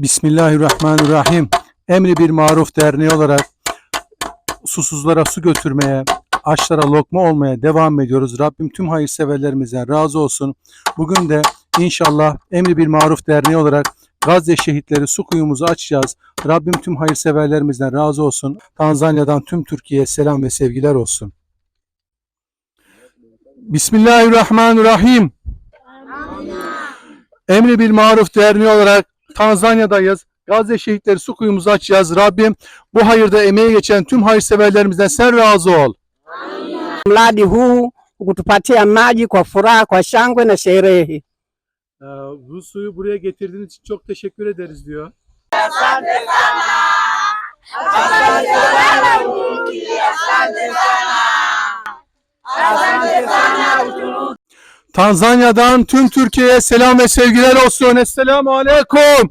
Bismillahirrahmanirrahim. Emri bir Maruf Derneği olarak susuzlara su götürmeye, açlara lokma olmaya devam ediyoruz. Rabbim tüm hayırseverlerimizden razı olsun. Bugün de inşallah Emri bir Maruf Derneği olarak Gazze şehitleri su kuyumuzu açacağız. Rabbim tüm hayırseverlerimizden razı olsun. Tanzanya'dan tüm Türkiye'ye selam ve sevgiler olsun. Bismillahirrahmanirrahim. Emri bil Maruf Derneği olarak Tanzanya'dayız. Gazze şehitleri su kuyumuzu açacağız. Rabbim bu hayırda emeği geçen tüm hayırseverlerimizden sen razı ol. mradi huu kutupatia maji kwa furaha, kwa shangwe na sherehe. Ee, bu suyu buraya getirdiğiniz için çok teşekkür ederiz diyor. Tanzanya'dan tüm Türkiye'ye selam ve sevgiler olsun. Esselamu Aleyküm.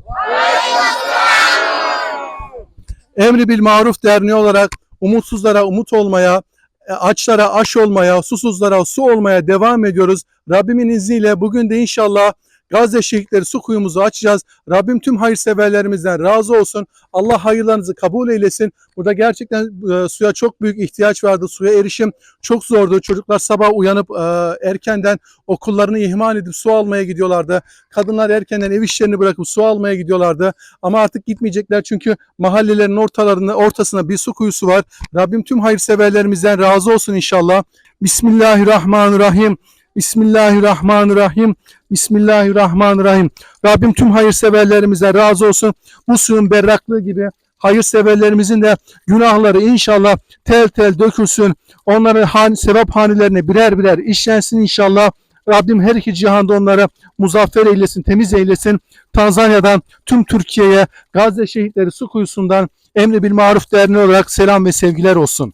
Emri Bil Maruf Derneği olarak umutsuzlara umut olmaya, e, açlara aş olmaya, susuzlara su olmaya devam ediyoruz. Rabbimin izniyle bugün de inşallah Gazze şehitleri su kuyumuzu açacağız. Rabbim tüm hayırseverlerimizden razı olsun. Allah hayırlarınızı kabul eylesin. Burada gerçekten e, suya çok büyük ihtiyaç vardı. Suya erişim çok zordu. Çocuklar sabah uyanıp e, erkenden okullarını ihmal edip su almaya gidiyorlardı. Kadınlar erkenden ev işlerini bırakıp su almaya gidiyorlardı. Ama artık gitmeyecekler çünkü mahallelerin ortalarında ortasında bir su kuyusu var. Rabbim tüm hayırseverlerimizden razı olsun inşallah. Bismillahirrahmanirrahim. Bismillahirrahmanirrahim. Bismillahirrahmanirrahim. Rabbim tüm hayırseverlerimize razı olsun. Bu suyun berraklığı gibi hayırseverlerimizin de günahları inşallah tel tel dökülsün. Onların han, sevap hanelerine birer birer işlensin inşallah. Rabbim her iki cihanda onları muzaffer eylesin, temiz eylesin. Tanzanya'dan tüm Türkiye'ye Gazze şehitleri su kuyusundan Emri Bil Maruf Derneği olarak selam ve sevgiler olsun.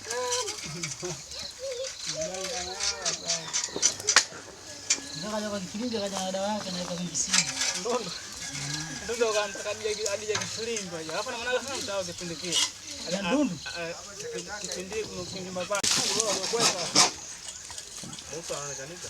kayak gini dia. kena ada kena kami di sini don kan tekan dia gitu ada jadi ya apa nama lah tahu di pindik ada don di pindik lu kini bapak lu apa ada kan itu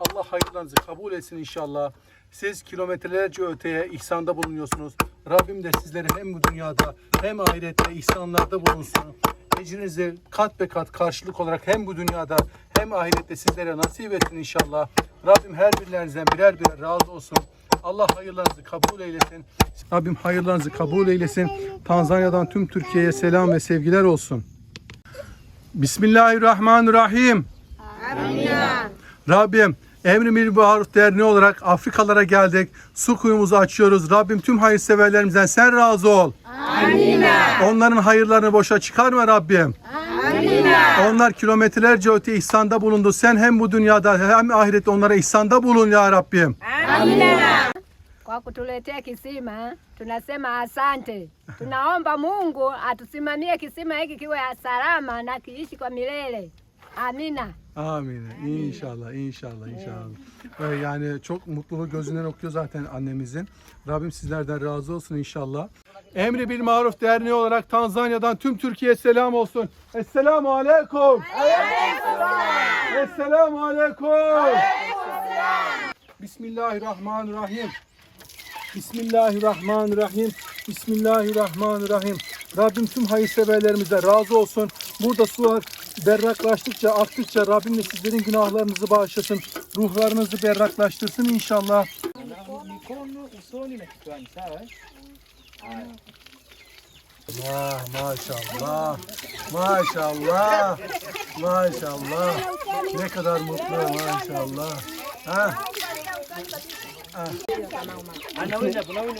Allah hayırlarınızı kabul etsin inşallah. Siz kilometrelerce öteye ihsanda bulunuyorsunuz. Rabbim de sizleri hem bu dünyada hem ahirette ihsanlarda bulunsun. Ecrinizi kat be kat karşılık olarak hem bu dünyada hem ahirette sizlere nasip etsin inşallah. Rabbim her birilerinizden birer birer razı olsun. Allah hayırlarınızı kabul eylesin. Rabbim hayırlarınızı kabul eylesin. Tanzanya'dan tüm Türkiye'ye selam ve sevgiler olsun. Bismillahirrahmanirrahim. Rabbim Emri Bil Maruf Derneği olarak Afrikalara geldik. Su kuyumuzu açıyoruz. Rabbim tüm hayırseverlerimizden sen razı ol. Onların hayırlarını boşa çıkarma Rabbim. Onlar kilometrelerce öte ihsanda bulundu. Sen hem bu dünyada hem ahirette onlara ihsanda bulun ya Rabbim. kwa kutuletea kisima. Tunasema asante. Tunaomba Mungu atusimamie kisima hiki kiwe salama na kiishi kwa milele. Amina. Amin. İnşallah, inşallah, inşallah. Ee, yani çok mutluluğu gözünden okuyor zaten annemizin. Rabbim sizlerden razı olsun inşallah. Emri Bil Maruf Derneği olarak Tanzanya'dan tüm Türkiye'ye selam olsun. Esselamu Aleyküm. Esselamu Aleyküm. Bismillahirrahmanirrahim. Bismillahirrahmanirrahim. Bismillahirrahmanirrahim. Rabbim tüm hayırseverlerimize razı olsun. Burada sular berraklaştıkça, aktıkça Rabbim de sizlerin günahlarınızı bağışlasın. Ruhlarınızı berraklaştırsın inşallah. Allah maşallah. Maşallah. Maşallah. Ne kadar mutlu maşallah. Ha? Anaweza kunawini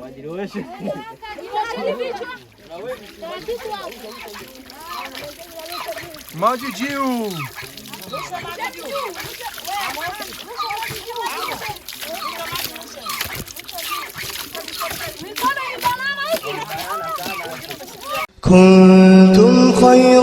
wajiroeshe. Maji Jiu. كنتم خير